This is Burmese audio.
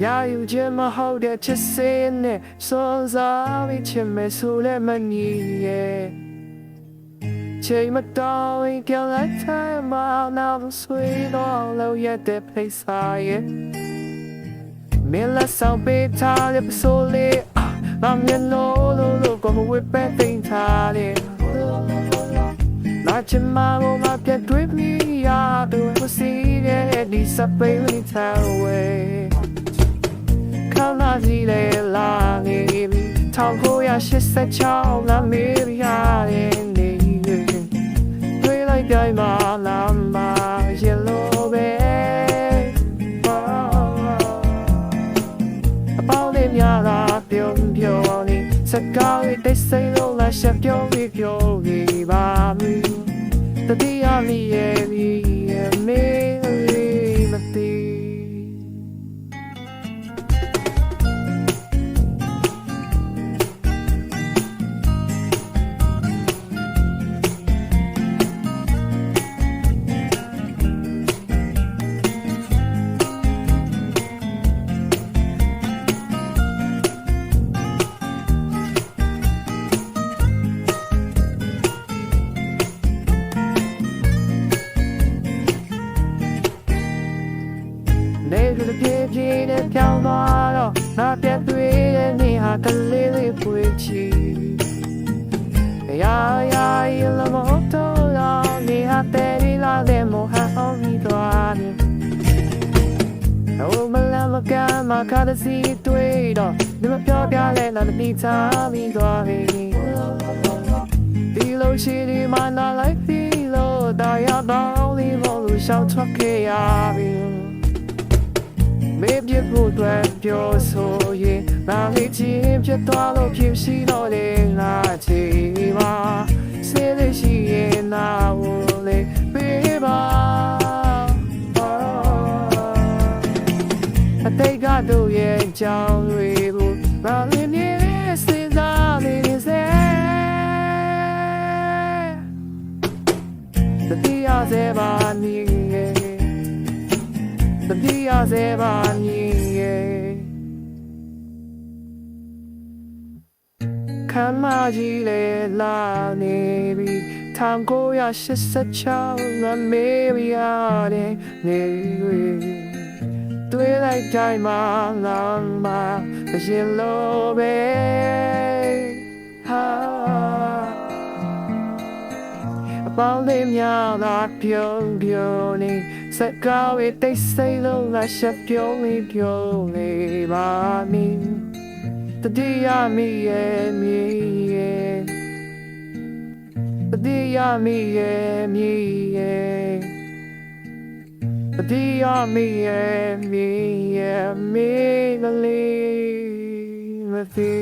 ညာယူခြင်းမဟုတ်တဲ့ချစ်စင်းနဲ့စွန်စားပြီးချင်မယ်ဆိုလည်းမညီရဲ့ချိန်မတော်ရင်ကြောက်လိုက်တယ်မအောင်ဆွေးတော့လို့ရတဲ့ place ရဲ့မင်းလက်ဆောင်ပေးထားတဲ့ပစိုးလေးမမြင်လို့လို့လို့ကိုဝေးပဲသိထားတယ်လာချင်မှာမပြတ်တွေးမိရတော့စီရဲ့ဒီစပေးထား away 6လစီလေလာနေပြီ1986လာမေးရတဲ့နေနေတွေ့လိုက်တိုင်းမှာလာမှာရေလိုပဲအပေါင်းလေးများလာပြုံးပြုံးနေစကားလေးတိတ်ဆိတ်လို့လာရှက်ပြုံးပြီးပြုံးပြီးပါမူတတိယမိရဲ့ နေကလေးပြေးပြေးနဲ့ပြောင်းသွားတော့ငါပြတ်တွေ့တဲ့နေဟာကလေးလေးပွေချီရာရာရလမတော့လာနေဟာတဲ့ရီလာတဲ့မောဟအောင်ပြီးသွားတယ်အိုမလမကမခါတဲ့စီတွေ့တော့ဒီမပြောပြလဲလာတိထားပြီးသွားပြီဒီလိုရှိဒီမနာလိုက်ပြီးလို့တော့ရတော့လေးမလို့ရှောင်းထွက်ခဲ့ရပြီ မေပြဖို့အတွက်ပြောဆိုရင်ငါလေးချင်းပြတ်သွားလို့ဖြစ်ရှိတော့လေငါချီပါစေးလေးရှိရင်နာကိုလေပေးပါအတိတ်ကတို့ရဲ့ကြောင်းတွေဘူးငါလေးမြင်စဉ်းစားနေစေတတိယစေပါနေ ရဲ့တတိယစေပါမည်ရဲ့ခံမကြီးလေလာနေပြီထောင်ကိုရ86လမ်းမေးရတဲ့နေရီတွေ့လိုက်တိုင်းမှာလာမှာရှင်လိုပဲ ပေါင်းလေးများသာပြုံးပြုံးနေစကားဝေးတိတ်ဆိတ်လုံးလာရှက်ပြုံးနေပြုံးနေပါမည်တတိယမီရဲ့မီရဲ့တတိယမီရဲ့မီရဲ့တတိယမီရဲ့မီရဲ့မီလေးမသိ